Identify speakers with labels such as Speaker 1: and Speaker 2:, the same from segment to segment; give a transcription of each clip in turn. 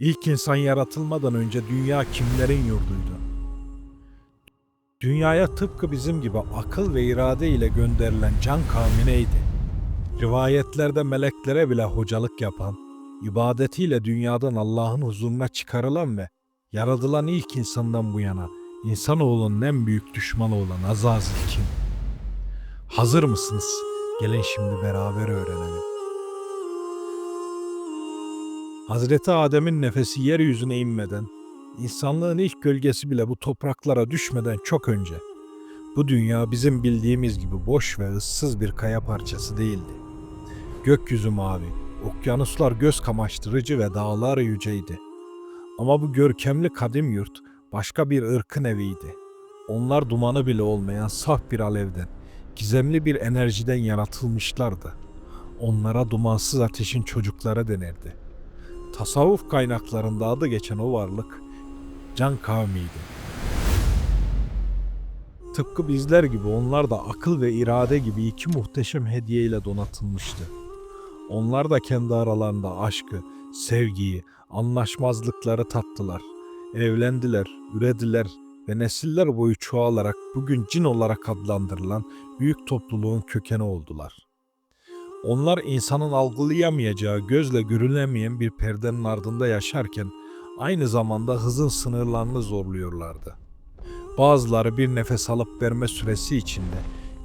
Speaker 1: İlk insan yaratılmadan önce dünya kimlerin yurduydu? Dünyaya tıpkı bizim gibi akıl ve irade ile gönderilen can kavmi neydi? Rivayetlerde meleklere bile hocalık yapan, ibadetiyle dünyadan Allah'ın huzuruna çıkarılan ve yaratılan ilk insandan bu yana insanoğlunun en büyük düşmanı olan Azazil kim? Hazır mısınız? Gelin şimdi beraber öğrenelim. Hazreti Adem'in nefesi yeryüzüne inmeden, insanlığın ilk gölgesi bile bu topraklara düşmeden çok önce, bu dünya bizim bildiğimiz gibi boş ve ıssız bir kaya parçası değildi. Gökyüzü mavi, okyanuslar göz kamaştırıcı ve dağlar yüceydi. Ama bu görkemli kadim yurt başka bir ırkın eviydi. Onlar dumanı bile olmayan saf bir alevden, gizemli bir enerjiden yaratılmışlardı. Onlara dumansız ateşin çocukları denirdi. Tasavvuf kaynaklarında adı geçen o varlık can kavmiydi. Tıpkı bizler gibi onlar da akıl ve irade gibi iki muhteşem hediye ile donatılmıştı. Onlar da kendi aralarında aşkı, sevgiyi, anlaşmazlıkları tattılar. Evlendiler, ürediler ve nesiller boyu çoğalarak bugün cin olarak adlandırılan büyük topluluğun kökeni oldular. Onlar insanın algılayamayacağı, gözle görülemeyen bir perdenin ardında yaşarken aynı zamanda hızın sınırlarını zorluyorlardı. Bazıları bir nefes alıp verme süresi içinde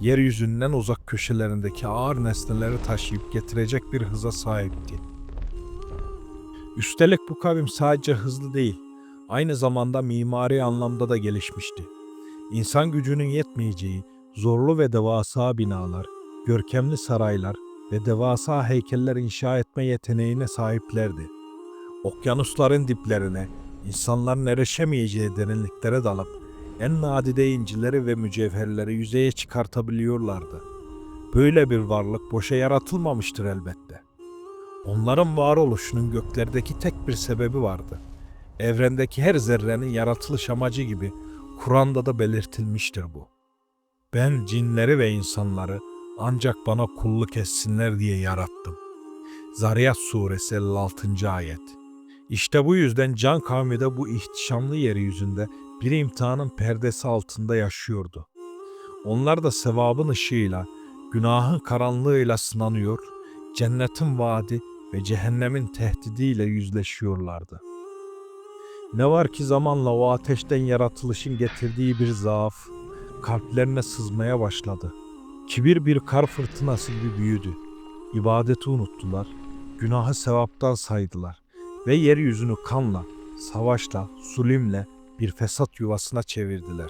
Speaker 1: yeryüzünden uzak köşelerindeki ağır nesneleri taşıyıp getirecek bir hıza sahipti. Üstelik bu kavim sadece hızlı değil, aynı zamanda mimari anlamda da gelişmişti. İnsan gücünün yetmeyeceği zorlu ve devasa binalar, görkemli saraylar ve devasa heykeller inşa etme yeteneğine sahiplerdi. Okyanusların diplerine, insanların erişemeyeceği derinliklere dalıp en nadide incileri ve mücevherleri yüzeye çıkartabiliyorlardı. Böyle bir varlık boşa yaratılmamıştır elbette. Onların varoluşunun göklerdeki tek bir sebebi vardı. Evrendeki her zerrenin yaratılış amacı gibi Kur'an'da da belirtilmiştir bu. Ben cinleri ve insanları ancak bana kulluk etsinler diye yarattım. Zariyat suresi 56. ayet. İşte bu yüzden can kavmi de bu ihtişamlı yeryüzünde bir imtihanın perdesi altında yaşıyordu. Onlar da sevabın ışığıyla, günahın karanlığıyla sınanıyor, cennetin vaadi ve cehennemin tehdidiyle yüzleşiyorlardı. Ne var ki zamanla o ateşten yaratılışın getirdiği bir zaaf kalplerine sızmaya başladı. Kibir bir kar fırtınası gibi büyüdü. İbadeti unuttular, günahı sevaptan saydılar ve yeryüzünü kanla, savaşla, zulümle bir fesat yuvasına çevirdiler.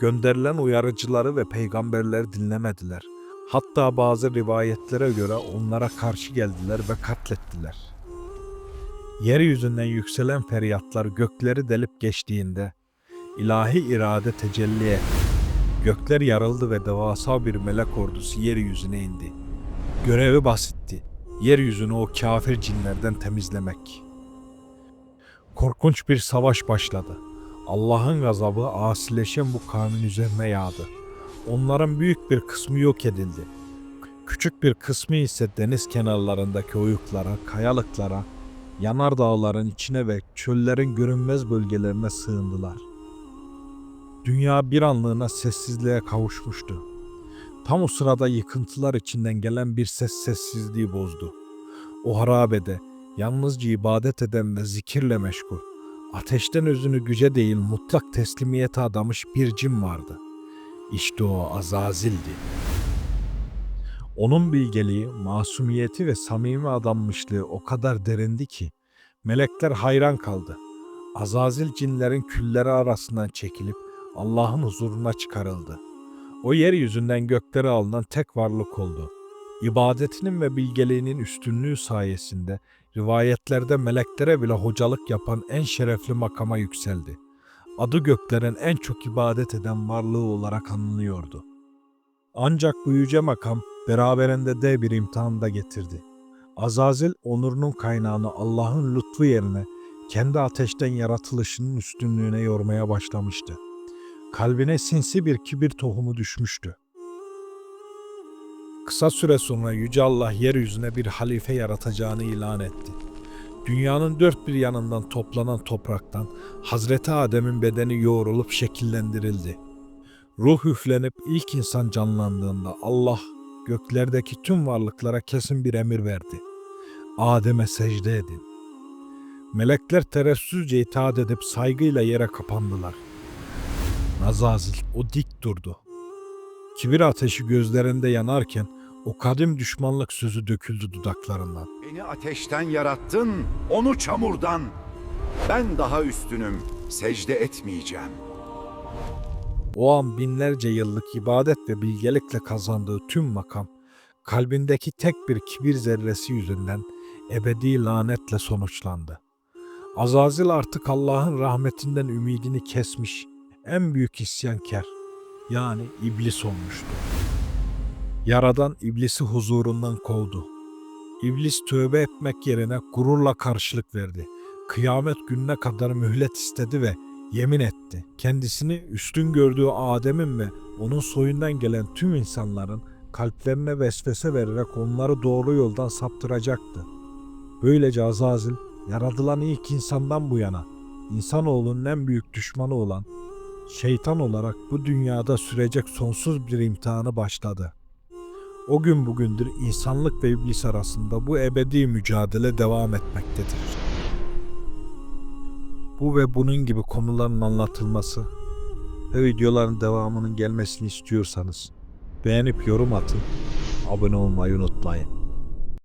Speaker 1: Gönderilen uyarıcıları ve peygamberleri dinlemediler. Hatta bazı rivayetlere göre onlara karşı geldiler ve katlettiler. Yeryüzünden yükselen feryatlar gökleri delip geçtiğinde ilahi irade tecelli etti. Gökler yarıldı ve devasa bir melek ordusu yeryüzüne indi. Görevi basitti. Yeryüzünü o kafir cinlerden temizlemek. Korkunç bir savaş başladı. Allah'ın gazabı asileşen bu kavmin üzerine yağdı. Onların büyük bir kısmı yok edildi. Küçük bir kısmı ise deniz kenarlarındaki oyuklara, kayalıklara, yanardağların içine ve çöllerin görünmez bölgelerine sığındılar. Dünya bir anlığına sessizliğe kavuşmuştu. Tam o sırada yıkıntılar içinden gelen bir ses sessizliği bozdu. O harabede yalnızca ibadet eden ve zikirle meşgul, ateşten özünü güce değil mutlak teslimiyete adamış bir cin vardı. İşte o Azazil'di. Onun bilgeliği, masumiyeti ve samimi adanmışlığı o kadar derindi ki melekler hayran kaldı. Azazil cinlerin külleri arasından çekilip Allah'ın huzuruna çıkarıldı. O yeryüzünden göklere alınan tek varlık oldu. İbadetinin ve bilgeliğinin üstünlüğü sayesinde rivayetlerde meleklere bile hocalık yapan en şerefli makama yükseldi. Adı göklerin en çok ibadet eden varlığı olarak anılıyordu. Ancak bu yüce makam beraberinde de bir imtihan da getirdi. Azazil onurunun kaynağını Allah'ın lütfu yerine kendi ateşten yaratılışının üstünlüğüne yormaya başlamıştı. Kalbine sinsi bir kibir tohumu düşmüştü. Kısa süre sonra Yüce Allah yeryüzüne bir halife yaratacağını ilan etti. Dünyanın dört bir yanından toplanan topraktan Hazreti Adem'in bedeni yoğrulup şekillendirildi. Ruh üflenip ilk insan canlandığında Allah göklerdeki tüm varlıklara kesin bir emir verdi. Adem'e secde edin. Melekler teressüzce itaat edip saygıyla yere kapandılar. Nazazil o dik durdu. Kibir ateşi gözlerinde yanarken o kadim düşmanlık sözü döküldü dudaklarından.
Speaker 2: Beni ateşten yarattın, onu çamurdan. Ben daha üstünüm, secde etmeyeceğim.
Speaker 1: O an binlerce yıllık ibadet ve bilgelikle kazandığı tüm makam, kalbindeki tek bir kibir zerresi yüzünden ebedi lanetle sonuçlandı. Azazil artık Allah'ın rahmetinden ümidini kesmiş, en büyük isyankar, yani iblis olmuştu. Yaradan iblisi huzurundan kovdu. İblis tövbe etmek yerine gururla karşılık verdi. Kıyamet gününe kadar mühlet istedi ve yemin etti. Kendisini üstün gördüğü Adem'in ve onun soyundan gelen tüm insanların kalplerine vesvese vererek onları doğru yoldan saptıracaktı. Böylece Azazil yaratılan ilk insandan bu yana insanoğlunun en büyük düşmanı olan şeytan olarak bu dünyada sürecek sonsuz bir imtihanı başladı. O gün bugündür insanlık ve iblis arasında bu ebedi mücadele devam etmektedir. Bu ve bunun gibi konuların anlatılması ve videoların devamının gelmesini istiyorsanız beğenip yorum atın, abone olmayı unutmayın.